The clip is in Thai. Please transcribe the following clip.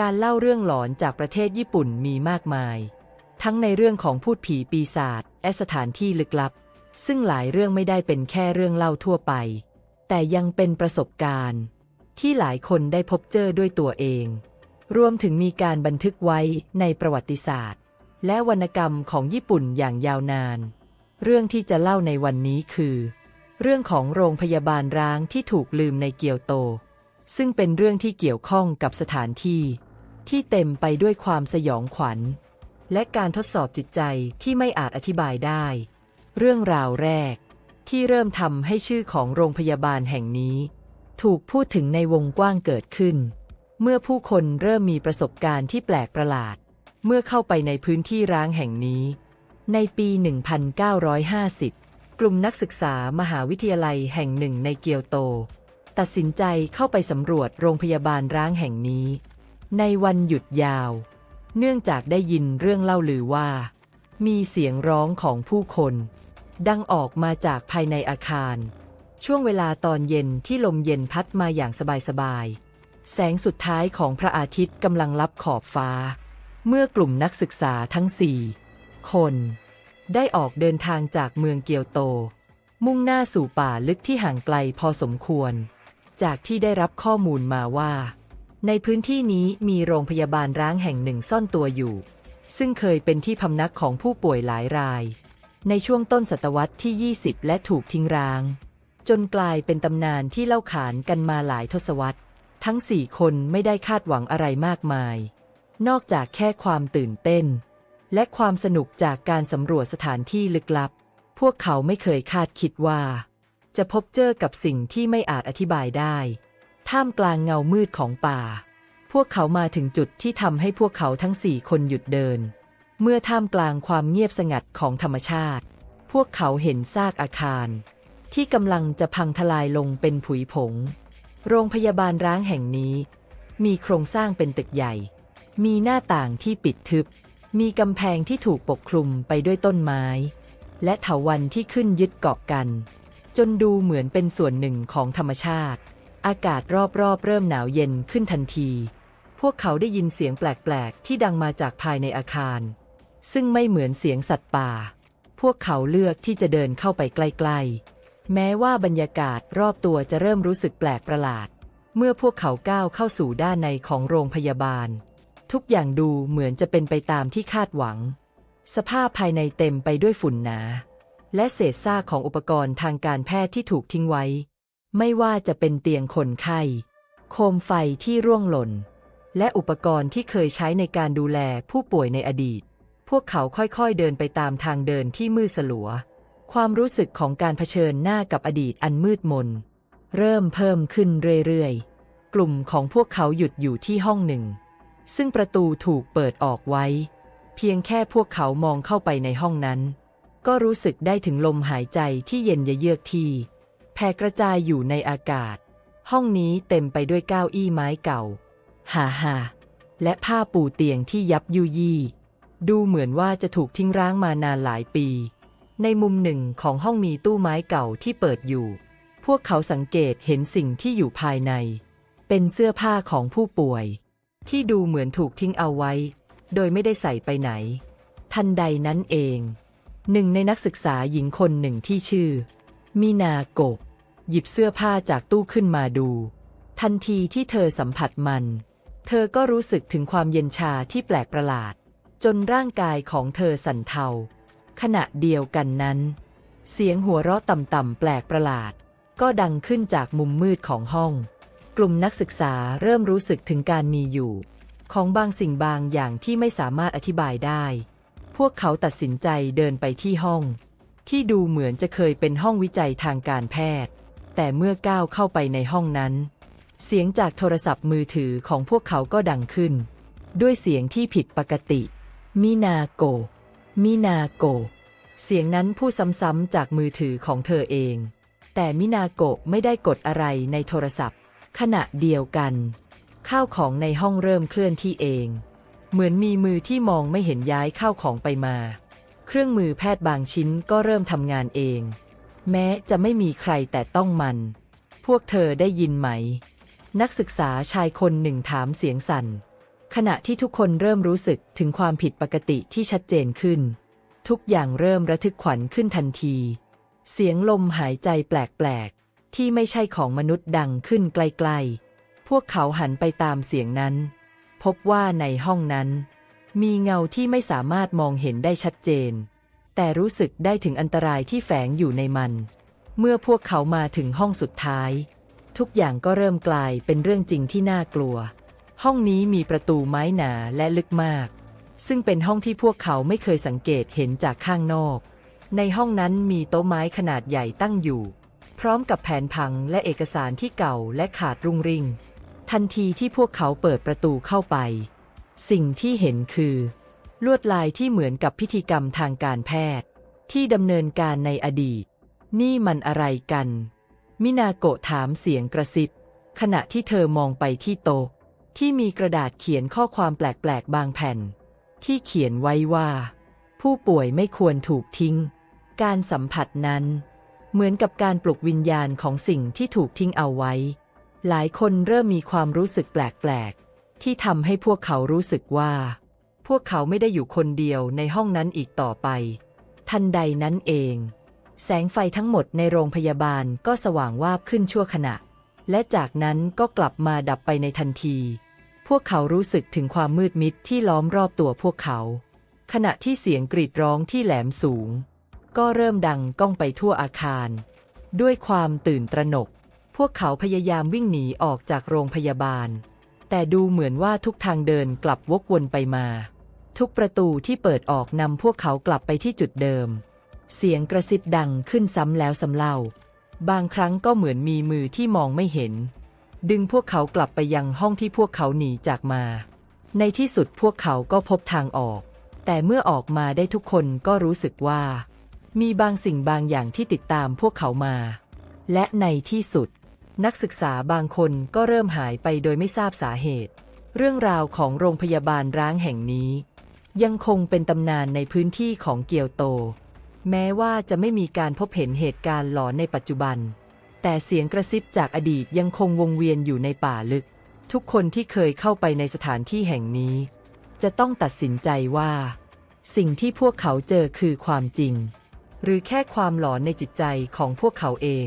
การเล่าเรื่องหลอนจากประเทศญี่ปุ่นมีมากมาย ทั้งในเรื่องของพูดผีปีศาจและสถานที่ลึกลับ ซึ่งหลายเรื่องไม่ได้เป็นแค่เรื่องเล่าทั่วไป แต่ยังเป็นประสบการณ์ ที่หลายคนได้พบเจอด้วยตัวเอง รวมถึงมีการบันทึกไว้ในประวัติศาสตร์ และวรรณกรรมของญี่ปุ่นอย่างยาวนาน เรื่องที่จะเล่าในวันนี้คือ เรื่องของโรงพยาบาลร้างที่ถูกลืมในเกียวโตซึ่งเป็นเรื่องที่เกี่ยวข้องกับสถานที่ ที่เต็มไปด้วยความสยองขวัญ และการทดสอบจิตใจที่ไม่อาจอธิบายได้ เรื่องราวแรก ที่เริ่มทำให้ชื่อของโรงพยาบาลแห่งนี้ ถูกพูดถึงในวงกว้างเกิดขึ้น เมื่อผู้คนเริ่มมีประสบการณ์ที่แปลกประหลาด เมื่อเข้าไปในพื้นที่ร้างแห่งนี้ ในปี 1950 กลุ่มนักศึกษามหาวิทยาลัยแห่งหนึ่งในเกียวโต ตัดสินใจเข้าไปสำรวจโรงพยาบาลร้างแห่งนี้ ในวันหยุดยาว เนื่องจากได้ยินเรื่องเล่าลือว่า มีเสียงร้องของผู้คน ดังออกมาจากภายในอาคาร ช่วงเวลาตอนเย็นที่ลมเย็นพัดมาอย่างสบายๆ แสงสุดท้ายของพระอาทิตย์กำลังลับขอบฟ้า เมื่อกลุ่มนักศึกษาทั้งสี่คน ได้ออกเดินทางจากเมืองเกียวโต มุ่งหน้าสู่ป่าลึกที่ห่างไกลพอสมควร จากที่ได้รับข้อมูลมาว่า ในพื้นที่นี้มีโรงพยาบาลร้างแห่งหนึ่งซ่อนตัวอยู่ ซึ่งเคยเป็นที่พำนักของผู้ป่วยหลายราย ในช่วงต้นศตวรรษที่ 20 และถูกทิ้งร้าง จนกลายเป็นตำนานที่เล่าขานกันมาหลายทศวรรษ ทั้งสี่คนไม่ได้คาดหวังอะไรมากมาย นอกจากแค่ความตื่นเต้น และความสนุกจากการสำรวจสถานที่ลึกลับ พวกเขาไม่เคยคาดคิดว่า จะพบเจอกับสิ่งที่ไม่อาจอธิบายได้ ท่ามกลางเงามืดของป่า พวกเขามาถึงจุดที่ทำให้พวกเขาทั้งสี่คนหยุดเดิน เมื่อท่ามกลางความเงียบสงัดของธรรมชาติ พวกเขาเห็นซากอาคาร ที่กำลังจะพังทลายลงเป็นผุยผง โรงพยาบาลร้างแห่งนี้ มีโครงสร้างเป็นตึกใหญ่ มีหน้าต่างที่ปิดทึบ มีกำแพงที่ถูกปกคลุมไปด้วยต้นไม้ และเถาวัลย์ที่ขึ้นยึดเกาะกัน จนดูเหมือนเป็นส่วนหนึ่งของธรรมชาติ อากาศรอบๆเริ่มหนาวเย็นขึ้นทันที พวกเขาได้ยินเสียงแปลกๆ ที่ดังมาจากภายในอาคาร ซึ่งไม่เหมือนเสียงสัตว์ป่า พวกเขาเลือกที่จะเดินเข้าไปใกล้ๆ แม้ว่าบรรยากาศรอบตัวจะเริ่มรู้สึกแปลกประหลาด เมื่อพวกเขาก้าวเข้าสู่ด้านในของโรงพยาบาล ทุกอย่างดูเหมือนจะเป็นไปตามที่คาดหวัง สภาพภายในเต็มไปด้วยฝุ่นหนา และเศษซากของอุปกรณ์ทางการแพทย์ที่ถูกทิ้งไว้ ไม่ว่าจะเป็นเตียงคนไข้ โคมไฟที่ร่วงหล่น และอุปกรณ์ที่เคยใช้ในการดูแลผู้ป่วยในอดีต พวกเขาค่อยๆเดินไปตามทางเดินที่มืดสลัว ความรู้สึกของการเผชิญหน้ากับอดีตอันมืดมน เริ่มเพิ่มขึ้นเรื่อยๆ กลุ่มของพวกเขาหยุดอยู่ที่ห้องหนึ่ง ซึ่งประตูถูกเปิดออกไว้ เพียงแค่พวกเขามองเข้าไปในห้องนั้น ก็รู้สึกได้ถึงลมหายใจที่เย็นเยือกที่ แผ่กระจายอยู่ในอากาศ ห้องนี้เต็มไปด้วยเก้าอี้ไม้เก่า ฮ่าฮ่าและผ้าปูเตียงที่ยับยุยี่ ดูเหมือนว่าจะถูกทิ้งร้างมานานหลายปี ในมุมหนึ่งของห้องมีตู้ไม้เก่าที่เปิดอยู่ พวกเขาสังเกตเห็นสิ่งที่อยู่ภายใน เป็นเสื้อผ้าของผู้ป่วย ที่ดูเหมือนถูกทิ้งเอาไว้ โดยไม่ได้ใส่ไปไหน ทันใดนั้นเอง หนึ่งในนักศึกษาหญิงคนหนึ่งที่ชื่อ มินาโกะ หยิบเสื้อผ้าจากตู้ขึ้นมาดู ทันทีที่เธอสัมผัสมัน เธอก็รู้สึกถึงความเย็นชาที่แปลกประหลาด จนร่างกายของเธอสั่นเทา ขณะเดียวกันนั้น เสียงหัวเราะต่ำๆแปลกประหลาด ก็ดังขึ้นจากมุมมืดของห้อง กลุ่มนักศึกษาเริ่มรู้สึกถึงการมีอยู่ ของบางสิ่งบางอย่างที่ไม่สามารถอธิบายได้ พวกเขาตัดสินใจเดินไปที่ห้อง ที่ดูเหมือนจะเคยเป็นห้องวิจัยทางการแพทย์ แต่เมื่อก้าวเข้าไปในห้องนั้น เสียงจากโทรศัพท์มือถือของพวกเขาก็ดังขึ้น ด้วยเสียงที่ผิดปกติ มินาโกะมินาโกะเสียงนั้นพูดซ้ำๆจากมือถือของเธอเอง แต่มินาโกะไม่ได้กดอะไรในโทรศัพท์ ขณะเดียวกัน ข้าวของในห้องเริ่มเคลื่อนที่เอง เหมือนมีมือที่มองไม่เห็นย้ายข้าวของไปมา เครื่องมือแพทย์บางชิ้นก็เริ่มทำงานเอง แม้จะไม่มีใครแต่ต้องมัน พวกเธอได้ยินไหม นักศึกษาชายคนหนึ่งถามเสียงสั่น ขณะที่ทุกคนเริ่มรู้สึกถึงความผิดปกติที่ชัดเจนขึ้น ทุกอย่างเริ่มระทึกขวัญขึ้นทันที เสียงลมหายใจแปลกๆ ที่ไม่ใช่ของมนุษย์ดังขึ้นไกลๆ พวกเขาหันไปตามเสียงนั้น พบว่าในห้องนั้น มีเงาที่ไม่สามารถมองเห็นได้ชัดเจน แต่รู้สึกได้ถึงอันตรายที่แฝงอยู่ในมัน เมื่อพวกเขามาถึงห้องสุดท้าย ทุกอย่างก็เริ่มกลายเป็นเรื่องจริงที่น่ากลัว ห้องนี้มีประตูไม้หนาและลึกมาก ซึ่งเป็นห้องที่พวกเขาไม่เคยสังเกตเห็นจากข้างนอก ในห้องนั้นมีโต๊ะไม้ขนาดใหญ่ตั้งอยู่ พร้อมกับแผนผังและเอกสารที่เก่าและขาดรุงริง ทันทีที่พวกเขาเปิดประตูเข้าไป สิ่งที่เห็นคือ ลวดลายที่เหมือนกับพิธีกรรมทางการแพทย์ ที่ดำเนินการในอดีต นี่มันอะไรกัน มินาโกะถามเสียงกระซิบ ขณะที่เธอมองไปที่โต๊ะที่มีกระดาษเขียนข้อความแปลกๆ บางแผ่น ที่เขียนไว้ว่า ผู้ป่วยไม่ควรถูกทิ้ง การสัมผัสนั้น เหมือนกับการปลุกวิญญาณของสิ่งที่ถูกทิ้งเอาไว้ หลายคนเริ่มมีความรู้สึกแปลกๆ ที่ทำให้พวกเขารู้สึกว่า พวกเขาไม่ได้อยู่คนเดียวในห้องนั้นอีกต่อไป ทันใดนั้นเอง แสงไฟทั้งหมดในโรงพยาบาลก็สว่างวาบขึ้นชั่วขณะ และจากนั้นก็กลับมาดับไปในทันที พวกเขารู้สึกถึงความมืดมิดที่ล้อมรอบตัวพวกเขา ขณะที่เสียงกรีดร้องที่แหลมสูง ก็เริ่มดังก้องไปทั่วอาคาร ด้วยความตื่นตระหนก พวกเขาพยายามวิ่งหนีออกจากโรงพยาบาลแต่ดูเหมือนว่าทุกทางเดินกลับวกวนไปมา ทุกประตูที่เปิดออกนำพวกเขากลับไปที่จุดเดิม เสียงกระซิบดังขึ้นซ้ำแล้วซ้ำเล่า บางครั้งก็เหมือนมีมือที่มองไม่เห็น ดึงพวกเขากลับไปยังห้องที่พวกเขาหนีจากมา ในที่สุดพวกเขาก็พบทางออก แต่เมื่อออกมาได้ทุกคนก็รู้สึกว่า มีบางสิ่งบางอย่างที่ติดตามพวกเขามา และในที่สุด นักศึกษาบางคนก็เริ่มหายไปโดยไม่ทราบสาเหตุ เรื่องราวของโรงพยาบาลร้างแห่งนี้ ยังคงเป็นตำนานในพื้นที่ของเกียวโต แม้ว่าจะไม่มีการพบเห็นเหตุการณ์หลอนในปัจจุบัน แต่เสียงกระซิบจากอดีตยังคงวงเวียนอยู่ในป่าลึก ทุกคนที่เคยเข้าไปในสถานที่แห่งนี้ จะต้องตัดสินใจว่า สิ่งที่พวกเขาเจอคือความจริง หรือแค่ความหลอนในจิตใจของพวกเขาเอง